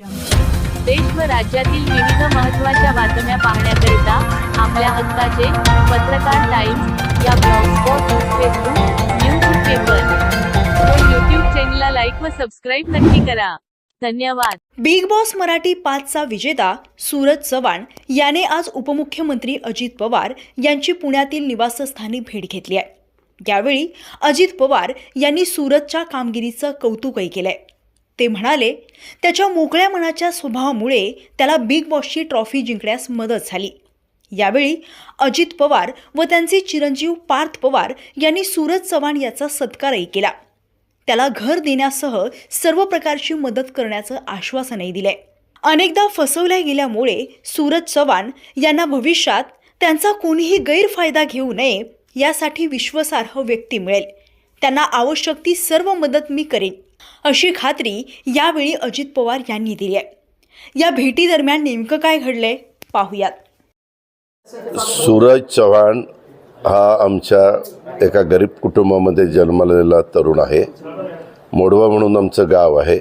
देश व राज्यातील विविध महत्त्वाच्या बातम्या पाहण्याकरिता आपल्या हक्काचे पत्रकार टाइम्स या ब्लॉगस्पॉट फेसबुक न्यूज पेपर. व यूट्यूब चॅनलला लाईक व सबस्क्राईब नक्की करा. धन्यवाद. बिग बॉस मराठी पाचचा विजेता सूरज चव्हाण याने आज उपमुख्यमंत्री अजित पवार यांची पुण्यातील निवासस्थानी भेट घेतली आहे. यावेळी अजित पवार यांनी सूरजच्या कामगिरीचं कौतुकही केलंय. ते म्हणाले त्याच्या मोकळ्या मनाच्या स्वभावामुळे त्याला बिग बॉसची ट्रॉफी जिंकण्यास मदत झाली. यावेळी अजित पवार व त्यांचे चिरंजीव पार्थ पवार यांनी सूरज चव्हाण याचा सत्कारही केला. त्याला घर देण्यासह सर्व प्रकारची मदत करण्याचं आश्वासनही दिलंय. अनेकदा फसवल्या गेल्यामुळे सूरज चव्हाण यांना भविष्यात त्यांचा कोणीही गैरफायदा घेऊ नये यासाठी विश्वासार्ह व्यक्ती मिळेल. त्यांना आवश्यक ती सर्व मदत मी करेन. अशी खात्री यावेळी अजित पवार यांनी दिली आहे. या भेटीदरम्यान नेमकं काय घडलंय पाहूयात. सूरज चव्हाण हा आमच्या एका गरीब कुटुंबामध्ये जन्मलेला तरुण आहे. मोडवा म्हणून आमचं गाव आहे.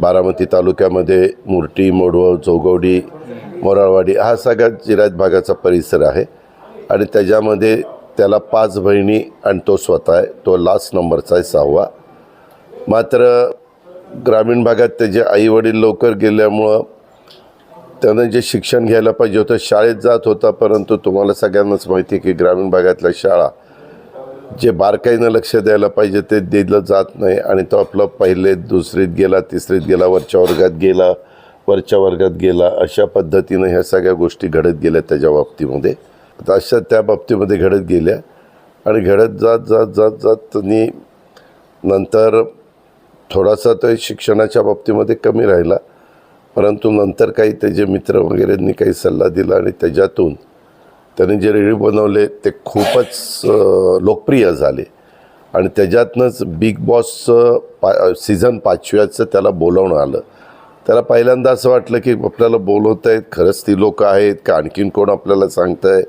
बारामती तालुक्यामध्ये मुर्टी मोडवं जोगवडी मोराळवाडी हा सगळ्या जिरायत भागाचा परिसर आहे. आणि त्याच्यामध्ये त्याला पाच बहिणी आणि तो स्वतः आहे. तो लास्ट नंबरचा आहे सहावा. मात्र ग्रामीण भागात त्याचे आईवडील लवकर गेल्यामुळं त्यानं जे शिक्षण घ्यायला पाहिजे होतं शाळेत जात होता परंतु तुम्हाला सगळ्यांनाच माहिती आहे की ग्रामीण भागातल्या शाळा जे बारकाईनं लक्ष द्यायला पाहिजे ते दिलं जात नाही आणि तो आपलं पहिले दुसरीत गेला तिसरीत गेला वरच्या वर्गात गेला वरच्या वर्गात गेला अशा पद्धतीनं ह्या सगळ्या गोष्टी घडत गेल्या त्याच्या बाबतीमध्ये. आता अशा त्या बाबतीमध्ये घडत गेल्या आणि घडत जात जात जात जात त्यांनी नंतर थोडासा तो शिक्षणाच्या बाबतीमध्ये कमी राहिला. परंतु नंतर काही त्याचे मित्र वगैरेंनी काही सल्ला दिला आणि त्याच्यातून त्याने जे रेडिओ बनवले ते खूपच लोकप्रिय झाले. आणि त्याच्यातनंच बिग बॉसचं पा सीझन पाचव्याचं त्याला बोलावणं आलं. त्याला पहिल्यांदा असं वाटलं की आपल्याला बोलवत आहेत खरंच ती लोक आहेत का आणखीन कोण आपल्याला सांगत आहे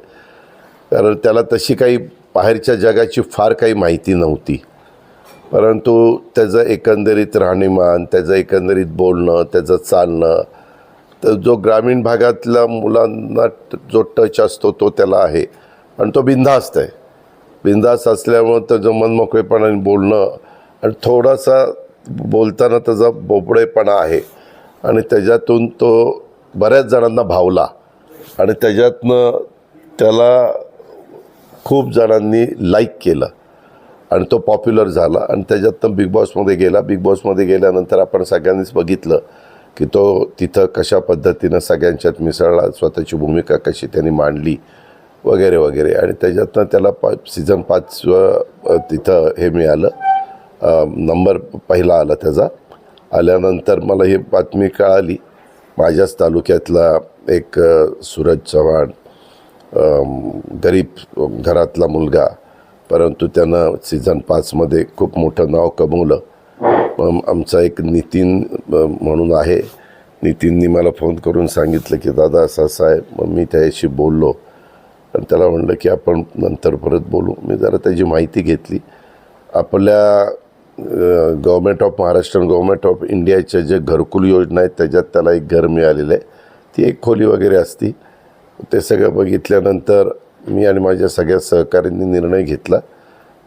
कारण त्याला तशी काही बाहेरच्या जगाची फार काही माहिती नव्हती. परंतु त्याचं एकंदरीत राहणीमान त्याचं एकंदरीत बोलणं त्याचं चालणं तर जो ग्रामीण भागातल्या मुलांना जो टच असतो तो त्याला आहे. आणि तो बिंधास्त आहे. बिनधास्त असल्यामुळं त्याचं मनमोकळेपणाने बोलणं आणि थोडासा बोलताना त्याचा बोबडेपणा आहे. आणि त्याच्यातून तो बऱ्याच जणांना भावला. आणि त्याच्यातनं त्याला खूप जणांनी लाईक केलं. आणि तो पॉप्युलर झाला आणि त्याच्यातनं बिग बॉसमध्ये गेला. बिग बॉसमध्ये गेल्यानंतर आपण सगळ्यांनीच बघितलं की तो तिथं कशा पद्धतीनं सगळ्यांच्यात मिसळला स्वतःची भूमिका कशी त्यांनी मांडली वगैरे वगैरे. आणि त्याच्यातनं त्याला पा सीझन पाच तिथं हे मिळालं. नंबर पहिला आला त्याचा. आल्यानंतर मला ही बातमी कळाली. माझ्याच तालुक्यातला एक सूरज चव्हाण गरीब घरातला मुलगा परंतु त्यानं सीझन पाचमध्ये खूप मोठं नाव कमवलं. मग आमचा एक नितीन म्हणून आहे. नितीननी मला फोन करून सांगितलं की दादा असं असं आहे. मग मी त्याच्याशी बोललो. आणि त्याला म्हणलं की आपण नंतर परत बोलू. मी जरा त्याची माहिती घेतली. आपल्या government of Maharashtra government of इंडियाच्या जे घरकुल योजना आहेत त्याच्यात त्याला एक घर मिळालेलं आहे. ती एक खोली वगैरे असती. ते सगळं बघितल्यानंतर मी आणि माझ्या सगळ्या सहकाऱ्यांनी निर्णय घेतला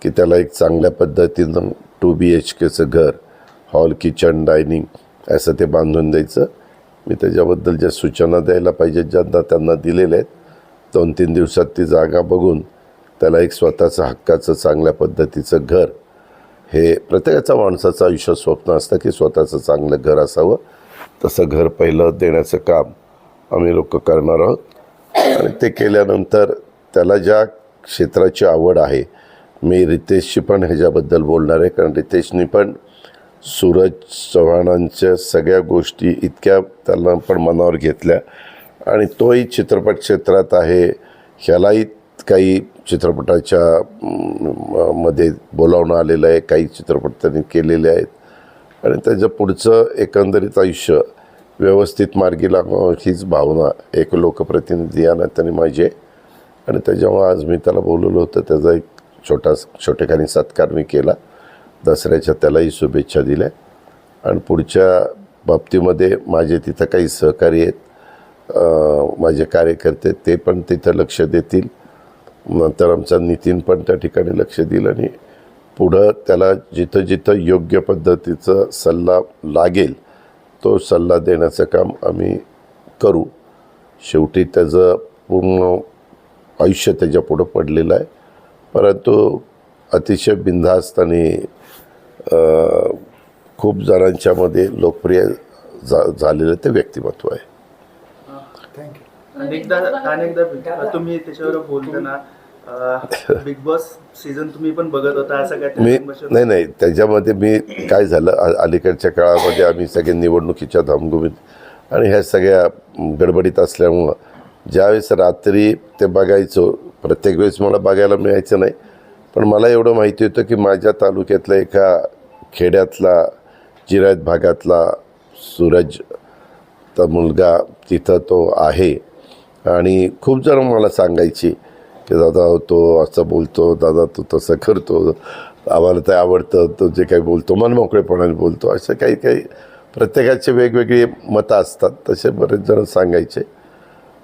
की त्याला एक चांगल्या पद्धतीनं टू बी एच केचं घर हॉल किचन डायनिंग असं ते बांधून द्यायचं. मी त्याच्याबद्दल ज्या सूचना द्यायला पाहिजेत ज्यांना त्यांना दिलेल्या आहेत दोन तीन दिवसात ती जागा बघून त्याला एक स्वतःचं हक्काचं चांगल्या पद्धतीचं घर. हे प्रत्येकाचा माणसाचं आयुष्य स्वप्न असतं की स्वतःचं चांगलं घर असावं. तसं घर पहिलं देण्याचं काम आम्ही लोक करणार आहोत. आणि ते केल्यानंतर त्याला ज्या क्षेत्राची आवड आहे मी रितेशशी पण ह्याच्याबद्दल बोलणार आहे कारण रितेशनी पण सूरज चव्हाणांच्या सगळ्या गोष्टी इतक्या त्याला पण मनावर घेतल्या. आणि तोही चित्रपट क्षेत्रात आहे. ह्यालाही काही चित्रपटाच्या म, मध्ये बोलावणं आलेलं आहे काही चित्रपट त्यांनी केलेले आहेत. आणि त्याचं पुढचं एकंदरीत आयुष्य व्यवस्थित मार्गी लागावं हीच भावना एक लोकप्रतिनिधी या त्यांनी माझे आणि त्याच्यामुळं आज मी त्याला बोलवलं होतं त्याचा एक छोटा छोटेखानी सत्कार मी केला. दसऱ्याच्या त्यालाही शुभेच्छा दिल्या. आणि पुढच्या बाबतीमध्ये माझे तिथं काही सहकारी आहेत माझे कार्यकर्ते ते पण तिथं लक्ष देतील. नंतर आमचा नितीन पण त्या ठिकाणी लक्ष देईल आणि पुढं त्याला जिथं जिथं योग्य पद्धतीचं सल्ला लागेल तो सल्ला देण्याचं काम आम्ही करू. शेवटी त्याचं पूर्ण आयुष्य त्याच्या पुढं पडलेलं आहे. परंतु अतिशय बिनधास्त आणि खूप जणांच्यामध्ये लोकप्रिय झा झालेलं ते व्यक्तिमत्व आहे. अनेकदा अनेकदा तुम्ही त्याच्यावर बोलताना बिग बॉस सीझन तुम्ही पण बघत होता असं काय मी नाही नाही त्याच्यामध्ये मी काय झालं अलीकडच्या काळामध्ये आम्ही सगळे निवडणुकीच्या धामधुमीत आणि ह्या सगळ्या गडबडीत असल्यामुळं ज्यावेळेस रात्री ते बघायचो प्रत्येक वेळेस मला बघायला मिळायचं नाही. पण मला एवढं माहिती होतं की माझ्या तालुक्यातल्या एका खेड्यातला जिरायत भागातला सूरज तर मुलगा तिथं तो आहे. आणि खूप जण मला सांगायची की दादा तो असं बोलतो दादा तो तसं करतो. आम्हाला ते आवडतं तो जे काही बोलतो मनमोकळेपणाने बोलतो. असं काही काही प्रत्येकाचे वेगवेगळी मतं असतात. तसे बरेच जण सांगायचे.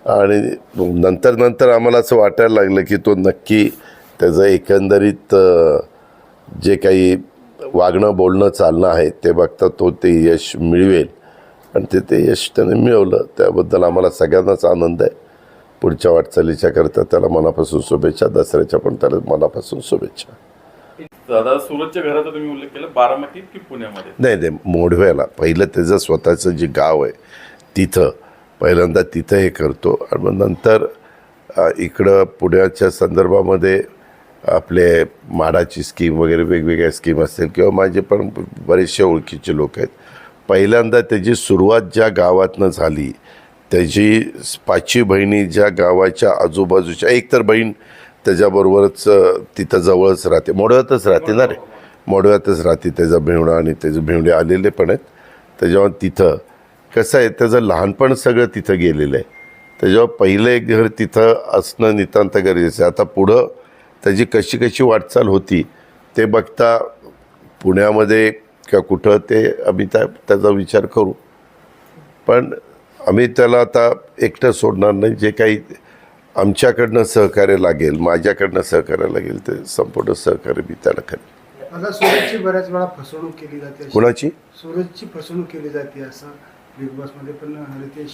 आणि नंतर नंतर आम्हाला असं वाटायला लागलं की तो नक्की त्याचं एकंदरीत जे काही वागणं बोलणं चालणं आहे ते बघता तो ते यश मिळवेल. आणि ते ते यश त्याने मिळवलं. त्याबद्दल आम्हाला सगळ्यांनाच आनंद आहे. पुढच्या वाटचालीच्या करता त्याला मनापासून शुभेच्छा. दसऱ्याच्या पण त्याला मनापासून शुभेच्छा. दादा सुरतच्या घराचा तुम्ही उल्लेख केला. बारामतीत की पुण्यामध्ये? नाही नाही. मोढव्याला. पहिलं त्याचं स्वतःचं जे गाव आहे तिथं. पहिल्यांदा तिथं हे करतो. आणि मग नंतर इकडं पुण्याच्या संदर्भामध्ये आपले माडाची स्कीम वगैरे वेगवेगळ्या स्कीम असतील किंवा माझे पण बरेचसे ओळखीचे लोक आहेत. पहिल्यांदा त्याची सुरुवात ज्या गावातनं झाली त्याची पाचवी बहिणी ज्या गावाच्या आजूबाजूच्या एक तर बहीण त्याच्याबरोबरच तिथं जवळच राहते. मोडव्यातच राहते ना रे? मोडव्यातच राहते त्याचा भेवणा आणि त्याचे भेवणे आलेले पण आहेत. त्याच्यामुळे तिथं कसं आहे त्याचं लहानपण सगळं तिथं गेलेलं आहे. त्याच्यावर पहिलं एक घर तिथं असणं नितांत गरजेचं आहे. आता पुढं त्याची कशी कशी वाटचाल होती ते बघता पुण्यामध्ये का कुठं ते आम्ही त्या त्याचा विचार करू. पण आम्ही त्याला आता एकटं सोडणार नाही. जे काही आमच्याकडनं सहकार्य लागेल माझ्याकडनं सहकार्य लागेल ते संपूर्ण सहकार्य मी त्याला करेन. आता सूरजची बऱ्याच वेळा फसवणूक केली जाते. कुणाची? सूरजची फसवणूक केली जाते असं.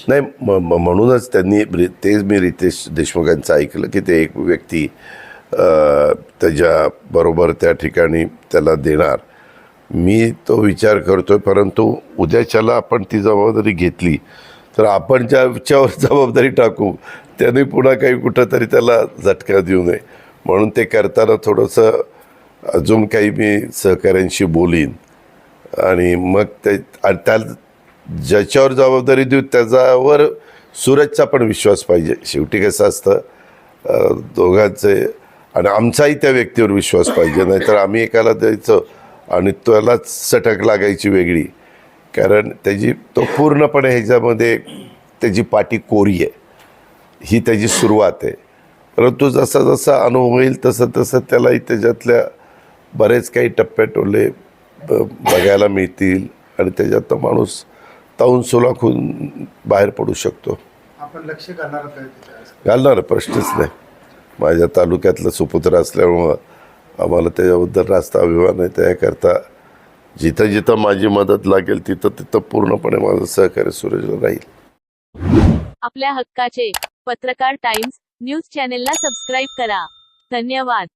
नाही म म्हणूनच त्यांनी रि- तेच मी रितेश देशमुखांचं ऐकलं की ते एक व्यक्ती त्याच्या त्याच्याबरोबर त्या ठिकाणी त्याला देणार. मी तो विचार करतो आहे परंतु उद्याच्याला आपण ती जबाबदारी घेतली तर आपण ज्याच्यावर जबाबदारी टाकू त्याने पुन्हा काही कुठंतरी त्याला झटका देऊ नये. म्हणून ते करताना थोडंसं अजून काही मी सहकाऱ्यांशी बोलीन. आणि मग ते त्या ज्याच्यावर जबाबदारी देऊ त्याच्यावर सूरजचा पण विश्वास पाहिजे. शेवटी कसं असतं दोघांचे आणि आमचाही त्या व्यक्तीवर विश्वास पाहिजे. नाहीतर आम्ही एकाला द्यायचं आणि त्यालाच सटक लागायची वेगळी. कारण त्याची तो पूर्णपणे ह्याच्यामध्ये त्याची पाठी कोरी आहे. ही त्याची सुरुवात आहे. परंतु जसा जसा अनुभव होईल तसं तसं त्यालाही त्याच्यातल्या बरेच काही टप्प्याटोले बघायला मिळतील. आणि त्याच्यात तो माणूस ताऊन सुलाखून बाहेर पडू शकतो. आपण लक्ष घालणार? घालणार प्रश्नच नाही. माझ्या तालुक्यातलं सुपुत्र असल्यामुळं आम्हाला त्याच्याबद्दल रास्त अभिमान आहे. त्याकरता जिथं जिथं माझी मदत लागेल तिथं तिथं पूर्णपणे माझं सहकार्य सुरेश राहील. आपल्या हक्काचे पत्रकार टाइम्स न्यूज चॅनेलला सबस्क्राईब करा. धन्यवाद.